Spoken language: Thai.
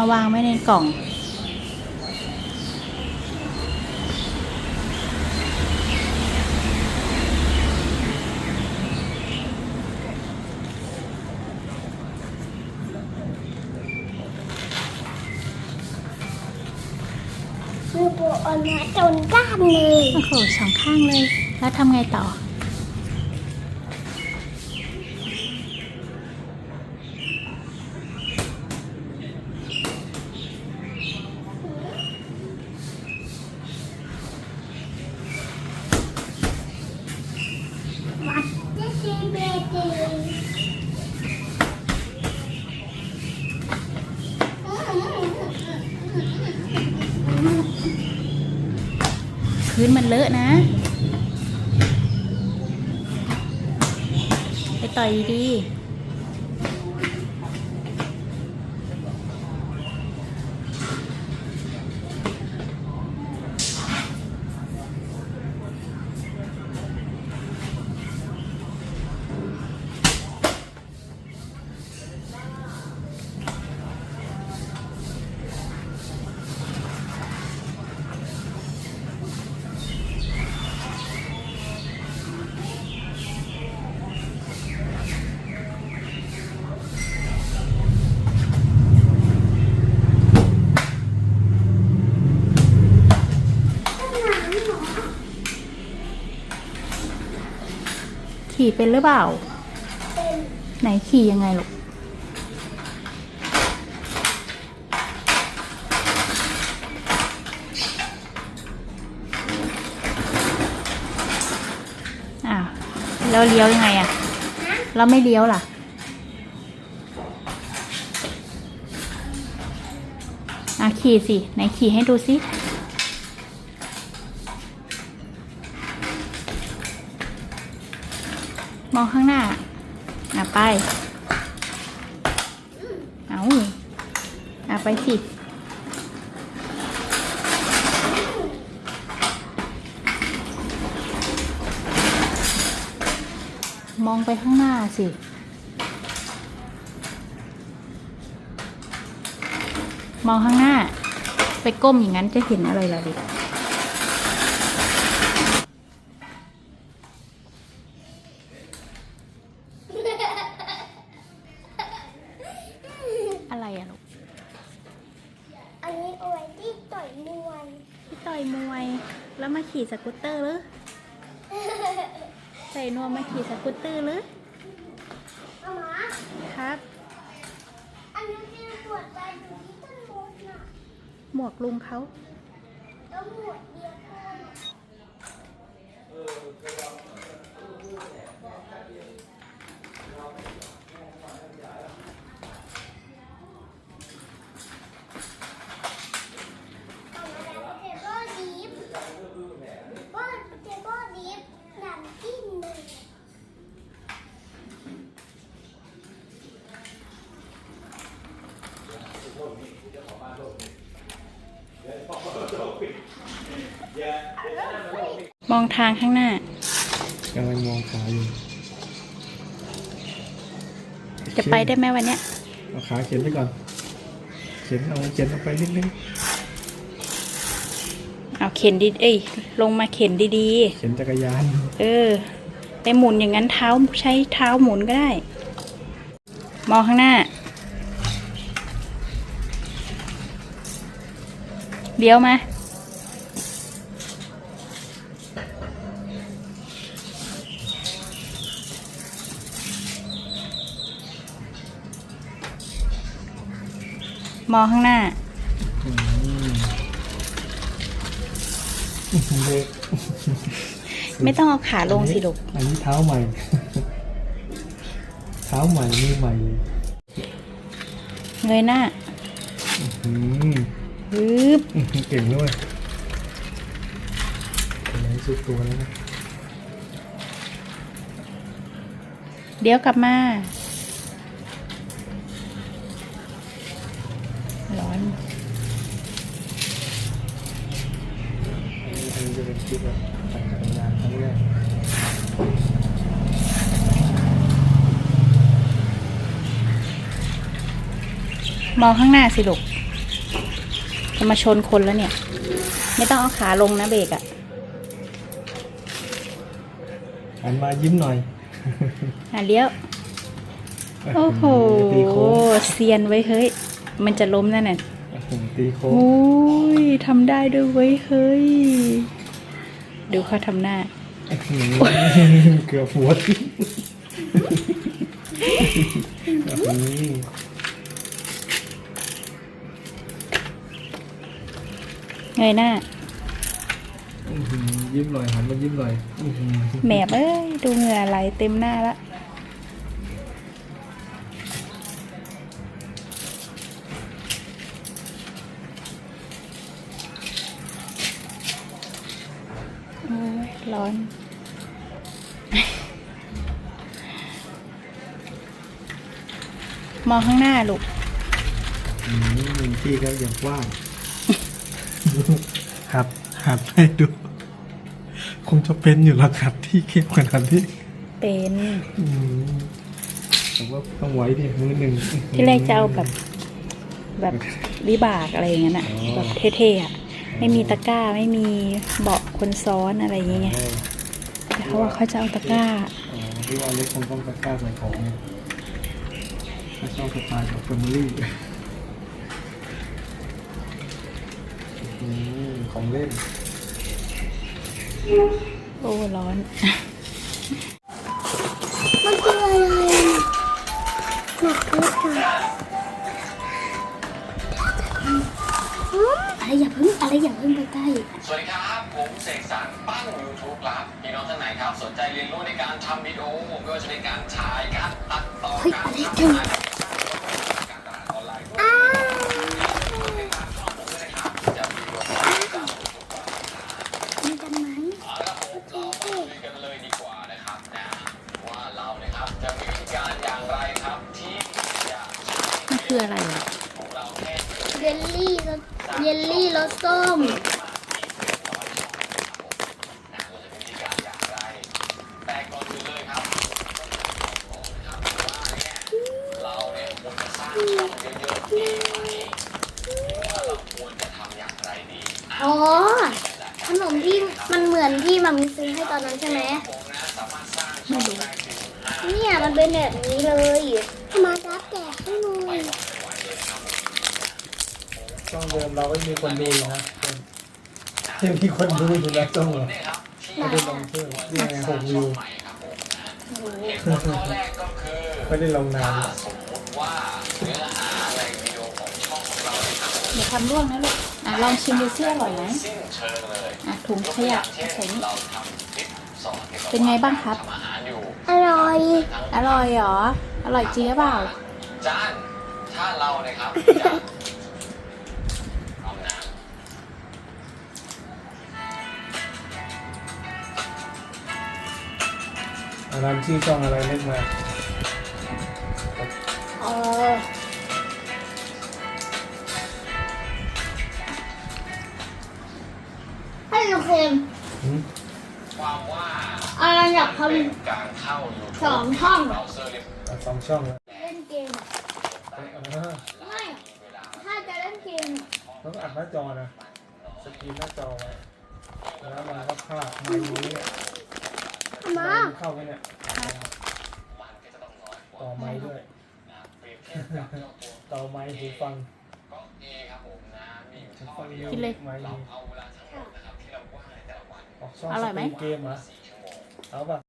รเอามาวางไว้ในกล่องมือโบออนมาจนก้านเลย โอ้โหสองข้างเลย แล้วทำไงต่อ วัดเจซีเบเจ พื้นมันเลอะนะ ไปต่อยดีๆ ขี่เป็นหรือเปล่าเป็นไหนขี่ยังไงลูกอ้าวแล้วเลี้ยวยังไงอะแล้วไม่เลี้ยวล่ะอะขี่สิ ไหนขี่ให้ดูสิ มองข้างหน้าอะไป เอาอะไปสิ มองไปข้างหน้าสิมองข้างหน้า ไปก้มอย่างนั้นจะเห็นอะไรล่ะดิ อะลูก อันนี้เอาไว้ที่ต่อยมวยพี่ต่อยมวย แล้วมาขี่สกูตเตอร์หรือ ใส่นวมมาขี่สกูตเตอร์หรือ เอามาครับ อันนี้คือตรวจตาอยู่ที่ต้นมดน่ะหมวกลุงเขา แล้วหมวดเดียวกันเอามาแล้วเทเบิลดิฟว่าเทเบิลดิฟหนังกินเลย มองทางข้างหน้ากำลังมองขาอยู่จะไปได้ไหมวันเนี้ยเอาขาเข็นไปก่อน เข็นเอาเข็นเอาไปนิดนึงเอาเข็นดีเอ้ยลงมาเข็นดีเข็นจักรยาน ๆ เออ ไปหมุนอย่างนั้นเท้าใช้เท้าหมุนก็ได้ มองข้างหน้าเลี้ยวมา มองข้างหน้าเด็กไม่ต้องเอาขาลงสิลูกอันนี้เท้าใหม่ เท้าใหม่มือใหม่เงยหน้าอืมฮึบเก่งด้วยอะไรสุดตัวแล้วนะเดี๋ยวกลับมา ร้ อนอันนี้จะเป็นคลิปแบบปั่นจักรยานครั้งแรกมมองข้างหน้าสิลูกจะมาชนคนแล้วเนี่ย ไม่ต้องเอาขาลงนะเบรกอะหันมายิ้มหน่อย อะเลี้ยว โอ้โหตีโค้งเซียนไว้ยเฮ้ย มันจะล้มนั่นน่ะ โอ้โหตีโค้งโอ้ยทำได้ด้วยเว้ย เฮ้ย ดูเขาทำหน้าอื้อหือเกือบหัวทิ่มอื้อหือเงยหน้า อื้อหือยิ้มหน่อยหันมายิ้มหน่อยอื้อหือ แหมบเอ้ย ดูเหงื่อไหลเต็มหน้าละ ร้อน มองข้างหน้าลูกอืมพี่ก็อย่างว่างหัดหัดให้ดู คงจะเป็นอยู่แล้วครับที่เข้มขนาดที่เป็น อืมแต่ว่าต้องไว้ดิมือหนึ่ง ที่แรกจะเอาแบบ แบบวิบากอะไรอย่างนั้นอะอ๋อแบบเท่ๆอะ ไม่มีตะกร้าไม่มีเบาะคนซ้อนอะไรอย่างเงี้ยอ๋อแต่เขาว่าเขาจะเอาตะกร้าอ๋อพี่ว่าเล็กคงต้องตะกร้าใส่ของไงถ้าชอบสไตล์แบบแฟมิลี่อืมของเล่น โอ้ ร้อนมัน อืมอะไรอย่าเพิ่งอะไรอย่าเพิ่งไปใกล้สวัสดีครับผมเสกสรรปั้น YouTube ครับพี่น้องท่านไหนครับสนใจเรียนรู้ในการทำวิดีโอไม่ว่าจะเป็นการถ่ายการตัดต่อเฮ้ยการอะไรทำจังงานการตลาดออนไลน์อ้าวจะมีบทมีกันไหมเอาละครับผมเรามาคุยกันเลยดีกว่านะครับนะว่าเราเนี่ยครับจะมีวิธีการอย่างไรครับที่จะ มันคืออะไรอะของเราแค่เยลลี่รส เยลลี่รสส้มนะเราจะมีวิธีการอย่างไรแต่ก่อนอื่นเลยครับต้องถามก่อนนะครับว่าเนี่ยเราเนี่ยควรจะสร้างช่องเยอะๆดีไหมหรือว่าเราควรจะทำอย่างไรดีอ๋อ ขนมที่มันเหมือนที่มัมมี่ซื้อให้ตอนนั้นใช่ไหมผมนะสามารถสร้างช่องได้ถึงห้าเนี่ยมันเป็นแบบนี้เลยมารับแกะให้หน่อย ช่องเดิมเราไม่มีคนดูอยู่นะยังมีคนดูอยู่นะช่องเราเนี่ยครับที่ไม่ได้ลงเพิ่มนี่ไงหกวิวใหม่ครับผมนะเหตุผลข้อแรกก็คือไม่ได้ลงนานถ้าสมมติว่าเนื้อหาในวิดีโอของช่องของเราเนี่ยครับอย่าทำร่วงนะลูกอะลองชิมดูซิอร่อยไหมสิ้นเชิงเลยอะถุงยกขตัวอยะย่างเช่นใส่นี่เราทำคลิปสอนเกี่ยวกับเป็นไงบ้างครับทำอาหารอยู่อร่อย อร่อยเหรอ อร่อยจริงหรือเปล่าจานถ้าเราเนี่ยครับ นนั้นชื่อช่องอะไรเล่นมาเออให้ลูกเค็มหืมความว่าอะไรอยากทเป็นการเข้า YouTube สองช่องเบราว์เซอร์เรียบอะสองช่องแล้วำเล่นเกมอ่าไม่ถ้าจะเล่นเกมต้องอัดหน้าจอนะสกรีนหน้าจอไว้แล้วมันก็ภาพไมค์นี้เนี่ย มาไมค์เข้าไปเนี่ยต่อไมค์ด้วย ต่อไมค์หูฟังก็เอครับผมนะมีอยู่หูข้อฟังเดีเดียยววกินเลย ไมค์เรานี้เอาเวลาทั้งหมดนะครับที่เราว่างในแต่ละวันออกช่องอร่อยไหม สตรีเกมเหรอ4ชั่วโมงเอาป่ะ